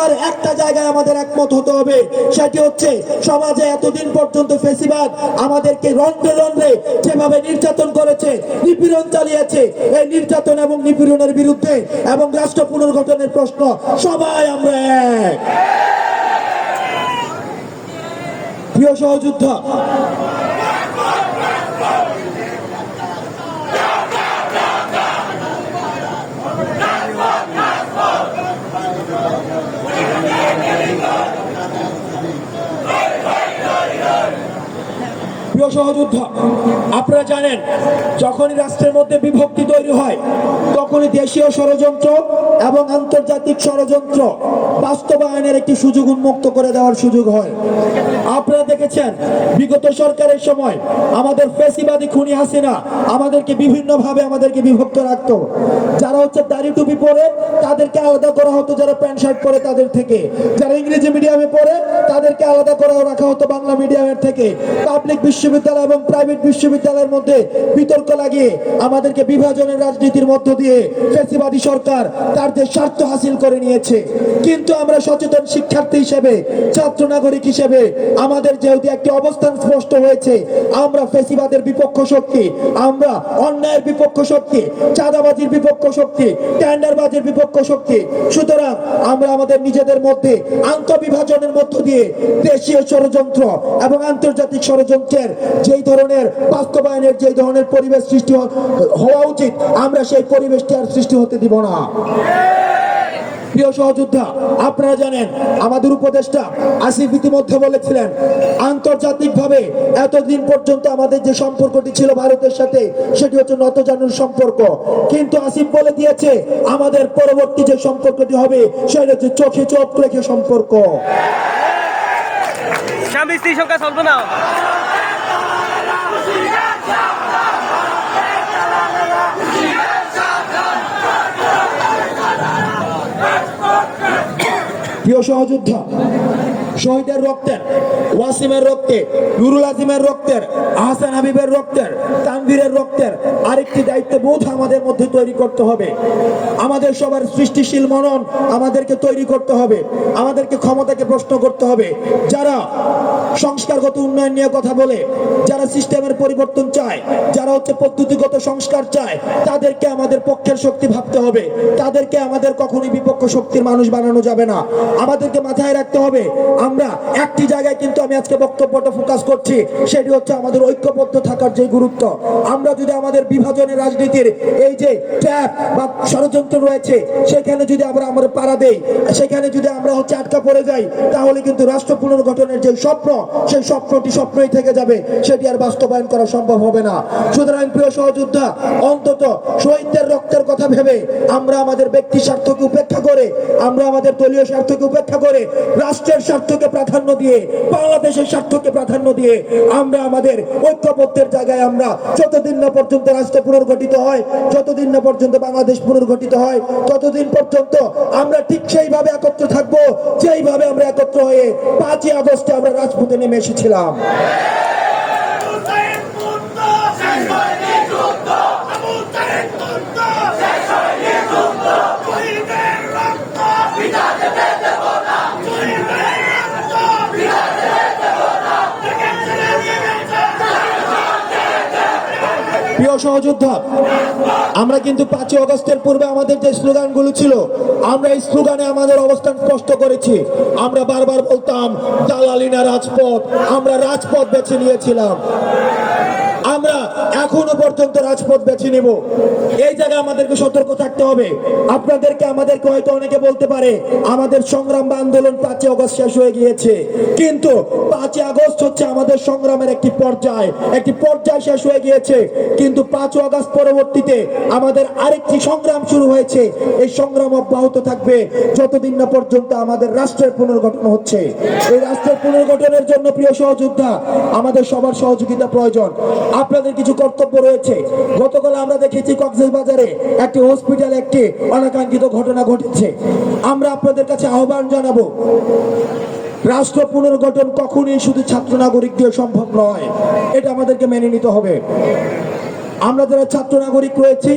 সবার একটা জায়গায় আমাদের একমত হতে হবে, সেটি হচ্ছে সমাজে এতদিন পর্যন্ত ফেসিবাদ আমাদেরকে রন্ধ্রে রন্ধ্রে যেভাবে নির্যাতন করেছে, নিপীড়ন চালিয়েছে, এই নির্যাতন এবং নিপীড়নের বিরুদ্ধে এবং রাষ্ট্র পুনর্গঠনের প্রশ্ন, সবাই আমরা এক। প্রিয় সহযোদ্ধা সহযোদ্ধা। আপনারা জানেন যখনই রাষ্ট্রের মধ্যে বিভক্তি তৈরি হয় তখনই দেশীয় ষড়যন্ত্র এবং আন্তর্জাতিক ষড়যন্ত্র বাস্তবায়নের একটি সুযোগ উন্মুক্ত করে দেওয়ার সুযোগ হয়। আপনারা দেখেছেন, বিগত সরকারের সময় আমাদের ফেসিবাদী খুনি হাসিনা আমাদেরকে বিভিন্নভাবে আমাদেরকে বিভক্ত রাখতো। যারা হচ্ছে দাড়ি টুপি পরে তাদেরকে আলাদা করা হতো, যারা প্যান্ট শার্ট পরে তাদের থেকে। যারা ইংরেজি মিডিয়ামে পড়ে তাদেরকে আলাদা করা রাখা হতো বাংলা মিডিয়ামের থেকে। পাবলিক বিশ্ববিদ্যালয় এবং প্রাইভেট বিশ্ববিদ্যালয়ের মধ্যে বিতর্ক লাগিয়ে আমাদেরকে বিভাজনের রাজনীতির মধ্য দিয়ে ফেসিবাদী সরকার তার যে স্বার্থ হাসিল করে নিয়েছে। কিন্তু আমরা সচেতন শিক্ষার্থী হিসেবে, ছাত্র নাগরিক হিসেবে আমাদের যেহেতু একটি অবস্থান স্পষ্ট হয়েছে, আমরা ফেসিবাদের বিপক্ষ শক্তি, আমরা অন্যায়ের বিপক্ষ শক্তি, চাঁদাবাজির বিপক্ষ শক্তি, টেন্ডারবাজির বিপক্ষ শক্তি, সুতরাং আমরা আমাদের নিজেদের মধ্যে আন্তঃবিভাজনের মধ্য দিয়ে দেশীয় ষড়যন্ত্র এবং আন্তর্জাতিক ষড়যন্ত্রের যেই ধরনের বাস্তবায়নের, যেই ধরনের পরিবেশ সৃষ্টি হওয়া উচিত, আমরা সেই পরিবেশটি আর সৃষ্টি হতে দিব না। প্রিয় সহযোদ্ধা, আপনারা জানেন আমাদের উপদেষ্টা আসিফ ইতিমধ্যে বলেছিলেন, আন্তর্জাতিকভাবে এতদিন পর্যন্ত আমাদের যে সম্পর্কটি ছিল ভারতের সাথে, সেটি হচ্ছে নতজানুর সম্পর্ক। কিন্তু আসিফ বলে দিয়েছে, আমাদের পরবর্তী যে সম্পর্কটি হবে, সেটা হচ্ছে চোখে চোখ রেখে সম্পর্ক। স্বামী স্ত্রী সংখ্যা চলবে না। প্রিয় সহযোদ্ধা শহীদের রক্তের, ওয়াসিমের রক্তে নুরুল আজিমের রক্তের, আহসান হাবিবের রক্তের, তানভীরের রক্তের আরেকটি দায়িত্ব বোধ আমাদের মধ্যে তৈরি করতে হবে। আমাদের সবার সৃষ্টিশীল মনন আমাদেরকে তৈরি করতে হবে। আমাদেরকে ক্ষমতাকে প্রশ্ন করতে হবে। যারা সংস্কারগত উন্নয়ন নিয়ে কথা বলে, যারা সিস্টেমের পরিবর্তন চায়, যারা হচ্ছে পদ্ধতিগত সংস্কার চায়, তাদেরকে আমাদের পক্ষের শক্তি ভাবতে হবে। তাদেরকে আমাদের কখনোই বিপক্ষ শক্তির মানুষ বানানো যাবে না। আমাদেরকে মাথায় রাখতে হবে আমরা একটি জায়গায় কিন্তু আমি আজকে বক্তব্যটা ফোকাস করছি, সেটি হচ্ছে আমাদের ঐক্যবদ্ধ থাকার যে গুরুত্ব। আমরা যদি আমাদের বিভাজনের রাজনীতির এই যে ট্যাপ বা ষড়যন্ত্র রয়েছে, সেখানে যদি আমরা আমরা পাড়া দেই, সেখানে যদি আমরা হচ্ছে আটকা পড়ে যাই, তাহলে কিন্তু রাষ্ট্র পুনর্গঠনের যে স্বপ্ন, সেই স্বপ্নটি স্বপ্নই থেকে যাবে, সেটি আর বাস্তবায়ন করা সম্ভব হবে না। সুতরাং প্রিয় সহযোদ্ধা, অন্তত শহীদদের রক্তের কথা ভেবে আমরা আমাদের ব্যক্তি স্বার্থকে উপেক্ষা করে, আমরা আমাদের দলীয় স্বার্থকে উপেক্ষা করে, রাষ্ট্রের স্বার্থকে প্রাধান্য দিয়ে, বাংলাদেশের স্বার্থকে প্রাধান্য দিয়ে আমরা আমাদের ঐক্যবদ্ধের জায়গায় আমরা যতদিন না পর্যন্ত রাষ্ট্র পুনর্গঠিত হয়, যতদিন না পর্যন্ত বাংলাদেশ পুনর্গঠিত হয়, ততদিন পর্যন্ত আমরা ঠিক সেইভাবে একত্র থাকব, যেইভাবে আমরা একত্র হয়ে পাঁচই আগস্টে আমরা রাজপথে নেমে এসেছিলাম। প্রিয় সহযোদ্ধা, আমরা কিন্তু পাঁচই অগস্টের পূর্বে আমাদের যে স্লোগানগুলো ছিল, আমরা এই স্লোগানে আমাদের অবস্থান স্পষ্ট করেছি। আমরা বারবার বলতাম, দালালিনা রাজপথ। আমরা রাজপথ বেছে নিয়েছিলাম। এখনও পর্যন্ত রাজপথ বেছে নেব। এই জায়গায় আমাদেরকে সতর্ক থাকতে হবে। আপনাদেরকে, আমাদেরকে হয়তো অনেকে বলতে পারে, আমাদের সংগ্রাম বা আন্দোলন পাঁচই আগস্ট শেষ হয়ে গিয়েছে। কিন্তু পাঁচই আগস্ট হচ্ছে আমাদের সংগ্রামের একটি পর্যায়। একটি পর্যায় শেষ হয়ে গিয়েছে। কিন্তু পাঁচই আগস্ট পরবর্তীতে আমাদের আরেকটি সংগ্রাম শুরু হয়েছে। এই সংগ্রাম অব্যাহত থাকবে যতদিন না পর্যন্ত আমাদের রাষ্ট্রের পুনর্গঠন হচ্ছে। এই রাষ্ট্রের পুনর্গঠনের জন্য প্রিয় সহযোদ্ধা, আমাদের সবার সহযোগিতা প্রয়োজন। আপনাদের কিছু কর্তব্য রয়েছে। গতকাল আমরা দেখেছি কক্সবাজারে একটি হসপিটালে একটি অনাকাঙ্ক্ষিত ঘটনা ঘটেছে। আমরা আপনাদের কাছে আহ্বান জানাব, রাষ্ট্র পুনর্গঠন কখনই শুধু ছাত্র নাগরিক দিয়ে সম্ভব নয়, এটা আমাদেরকে মেনে নিতে হবে। আমরা যারা ছাত্র নাগরিক রয়েছি